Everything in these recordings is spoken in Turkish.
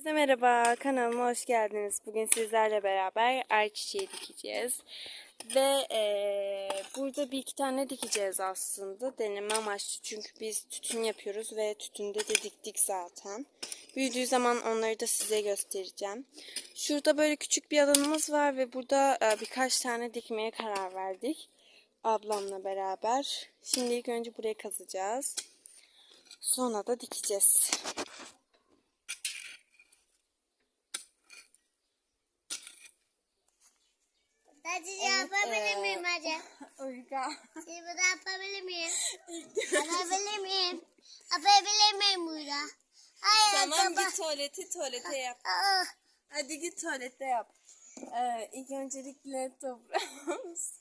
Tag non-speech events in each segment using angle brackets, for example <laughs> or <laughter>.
Herkese merhaba, kanalıma hoş geldiniz. Bugün sizlerle beraber ayçiçeği dikeceğiz. Ve eee, burada bir iki tane dikeceğiz aslında. Deneme amaçlı çünkü biz tütün yapıyoruz ve tütünde de diktik zaten. Büyüdüğü zaman onları da size göstereceğim. Şurada böyle küçük bir alanımız var ve burada e, birkaç tane dikmeye karar verdik. Ablamla beraber. Şimdi ilk önce burayı kazacağız. Sonra da dikeceğiz. Hadi yapabilir eee, miyim hadi? Uyga. Şimdi burada yapabilir miyim? Yapabilir miyim? Yapabilir miyim burada? Hayır Tamam baba. git tuvaleti tuvalete yap. Aa, Hadi git tuvalette yap. Ee, ilk öncelikle toprağımız.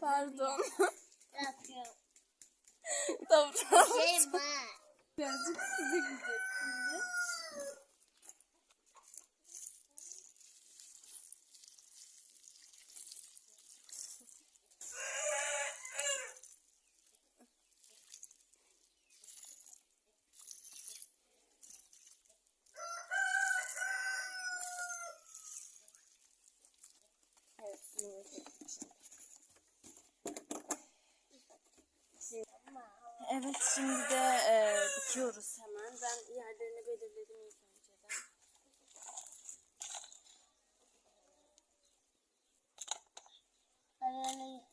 Pardon. yapıyorum. <laughs> toprağımız. Şey var. Birazcık size gidecek şimdi. Evet, suyunu çektim şimdi. Şimdi- Evet şimdi de e, dikiyoruz hemen. Ben yerlerini belirledim ilk önceden. Hadi.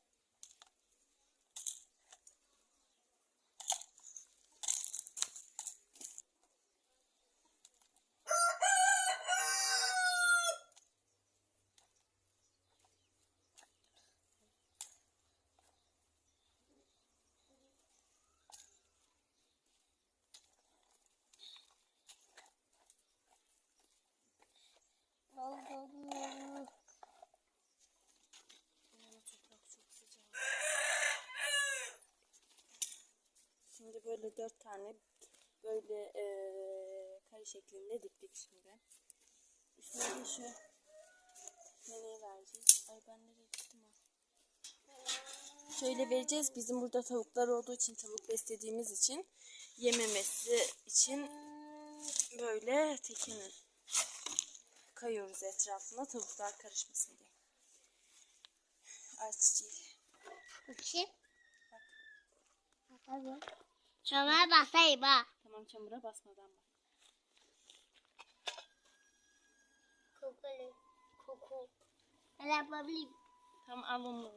Şimdi böyle dört tane böyle e, kare şeklinde diktik şimdi. Üstüne de şu nereye vereceğiz? Ay ben nereye gittim ha? Şöyle vereceğiz. Bizim burada tavuklar olduğu için tavuk beslediğimiz için yememesi için böyle tekini kayıyoruz etrafına tavuklar karışmasın diye. Ayçiçeği. Bakayım. Hadi. Çömel basayım ha. Tamam çamura basmadan bak. Kokulu. Koku. Ben yapabilirim. Tamam al onu.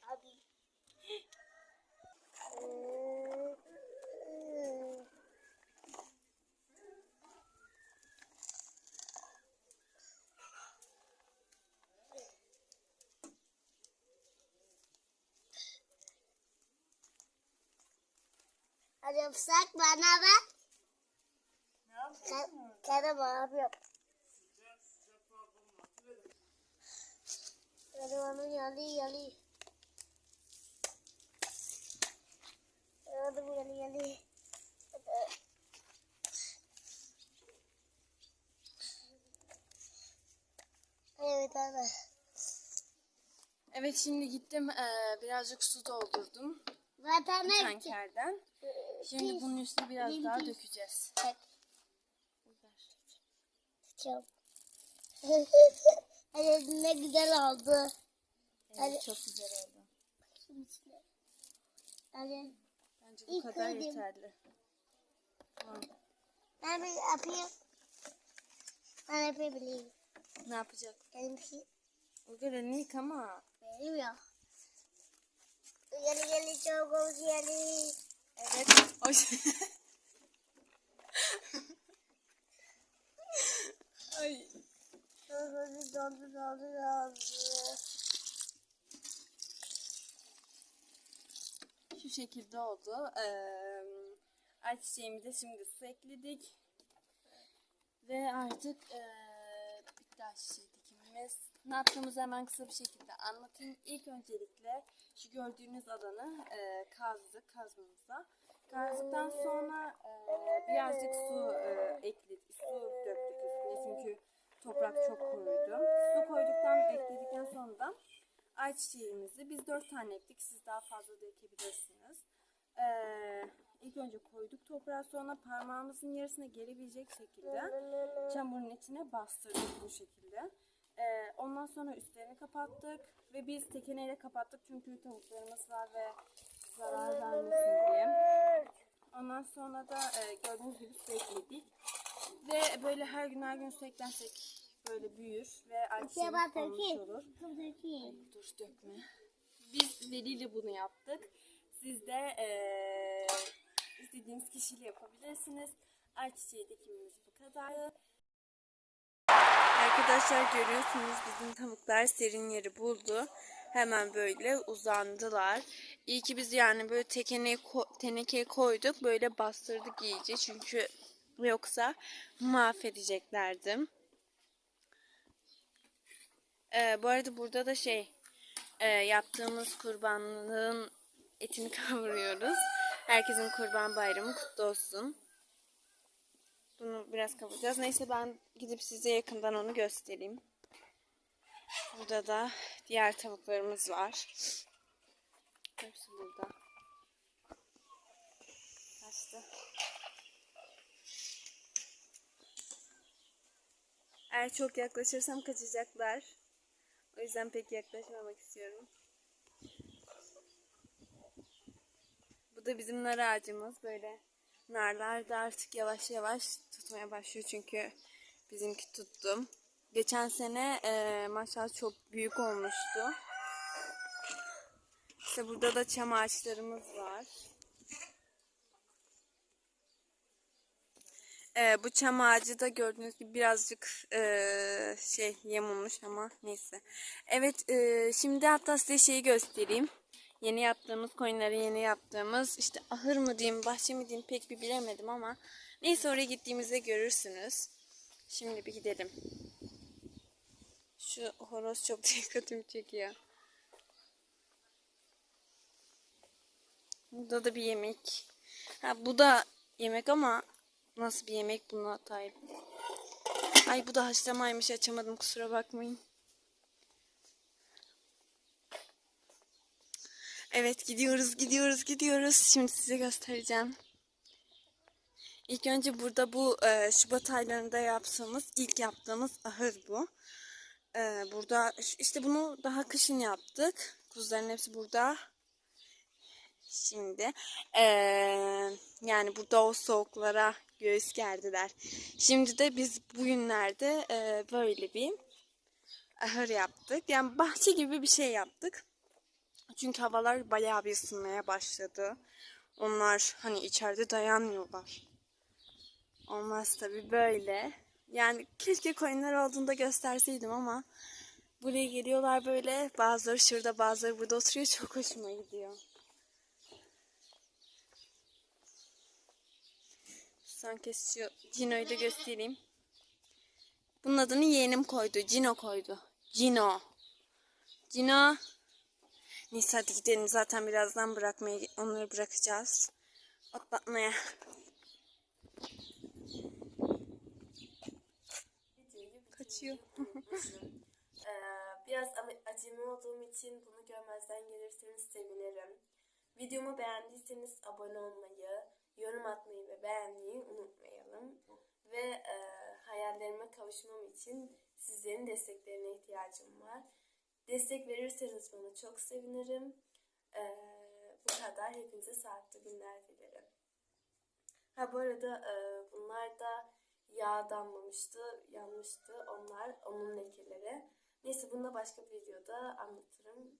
Hadi. <gasps> Yapsak bana bak. Ne yapıyorsun? Kendim yapıyorum. Hadi onu yalı yalı. Hadi bu yalı yalı. Evet abi. Evet şimdi gittim birazcık su doldurdum Zaten bir tankerden. Şimdi bunun üstüne biraz daha dökeceğiz. Biber. Çok. Hadi <laughs> ne güzel oldu. Evet çok güzel oldu. Hadi Bence bu İlk kadar koydum. yeterli. Tamam. ben bir yapayım. Ben yapabilirim. Ne yapacak? Benim şey Uygar elini yıkama. benim ya. Yalı yalı çok oldu. Evet. Hoş. <laughs> Ay. Doldu doldu doldu. Şu şekilde oldu. Ee, ayçiçeğimize şimdi su ekledik. Ve artık ee, bitti ayçiçeği dikimimiz. Ne yaptığımızı hemen kısa bir şekilde anlatayım. İlk öncelikle şu gördüğünüz alanı ee, kazdık kazmamıza. Kazdıktan sonra ee, birazcık su ee, ekledik. Su döktük üstüne çünkü toprak çok kuruydu. Su koyduktan ekledikten sonra da ayçiçeğimizi biz dört tane ektik. Siz daha fazla da ekebilirsiniz. Ee, ilk önce koyduk toprağa sonra parmağımızın yarısına gelebilecek şekilde çamurun içine bastırdık bu şekilde. Ee, ondan sonra üstlerini kapattık ve biz tekeneyle kapattık çünkü tavuklarımız var ve zarar vermesin diye. Ondan sonra da e, gördüğünüz gibi su ekledik. Ve böyle her gün her gün su eklersek böyle büyür ve ayçiçeği olmuş olur. Dur dökme. Biz veliyle bunu yaptık. Siz de eee istediğiniz kişiyle yapabilirsiniz. Ayçiçeği dikimimiz bu kadar. Arkadaşlar görüyorsunuz bizim tavuklar serin yeri buldu. Hemen böyle uzandılar. İyi ki biz yani böyle tekeneye, ko- tenekeye koyduk. Böyle bastırdık iyice. Çünkü yoksa mahvedeceklerdi. Ee, bu arada burada da şey e, yaptığımız kurbanlığın etini <laughs> kavuruyoruz. Herkesin kurban bayramı kutlu olsun. Bunu biraz kavuracağız. Neyse ben gidip size yakından onu göstereyim. Burada da diğer tavuklarımız var. Hepsi burada. Kaçtı. Eğer çok yaklaşırsam kaçacaklar. O yüzden pek yaklaşmamak istiyorum. Bu da bizim nar ağacımız. Böyle narlar da artık yavaş yavaş tutmaya başlıyor çünkü bizimki tuttu. Geçen sene e, maşallah çok büyük olmuştu. İşte burada da çam ağaçlarımız var. Ee, bu çam ağacı da gördüğünüz gibi birazcık ee, şey yamulmuş ama neyse. Evet ee, şimdi hatta size şeyi göstereyim. Yeni yaptığımız koyunları yeni yaptığımız işte ahır mı diyeyim bahçe mi diyeyim pek bir bilemedim ama neyse oraya gittiğimizde görürsünüz. Şimdi bir gidelim. Şu horoz çok <laughs> dikkatimi çekiyor. Burada da bir yemek. Ha bu da yemek ama nasıl bir yemek bunu atayım. Ay bu da haşlamaymış açamadım kusura bakmayın. Evet gidiyoruz gidiyoruz gidiyoruz. Şimdi size göstereceğim. İlk önce burada bu e, Şubat aylarında yaptığımız ilk yaptığımız ahır bu. E, burada işte bunu daha kışın yaptık. Kuzuların hepsi burada. Şimdi eee, yani burada o soğuklara göğüs gerdiler. Şimdi de biz bugünlerde eee, böyle bir ahır yaptık. Yani bahçe gibi bir şey yaptık. Çünkü havalar bayağı bir ısınmaya başladı. Onlar hani içeride dayanmıyorlar. Olmaz tabii böyle. Yani keşke koyunlar olduğunda gösterseydim ama buraya geliyorlar böyle. Bazıları şurada bazıları burada oturuyor. Çok hoşuma gidiyor. Son şu Cino'yu da göstereyim. Bunun adını yeğenim koydu. Cino koydu. Cino. Cino. Neyse hadi gidelim. Zaten birazdan bırakmaya, onları bırakacağız. Otlatmaya. Kaçıyor. <laughs> Ee, biraz acemi olduğum için bunu görmezden gelirseniz sevinirim. Videomu beğendiyseniz abone olmayı, yorum atmayı ve beğenmeyi unutmayalım. Ve e, hayallerime kavuşmam için sizlerin desteklerine ihtiyacım var. Destek verirseniz bana çok sevinirim. Ee, bu kadar. Hepinize sağlıklı günler dilerim. Ha bu arada e, bunlar da yağ damlamıştı, yanmıştı. Onlar onun lekeleri. Neyse bunu da başka bir videoda anlatırım.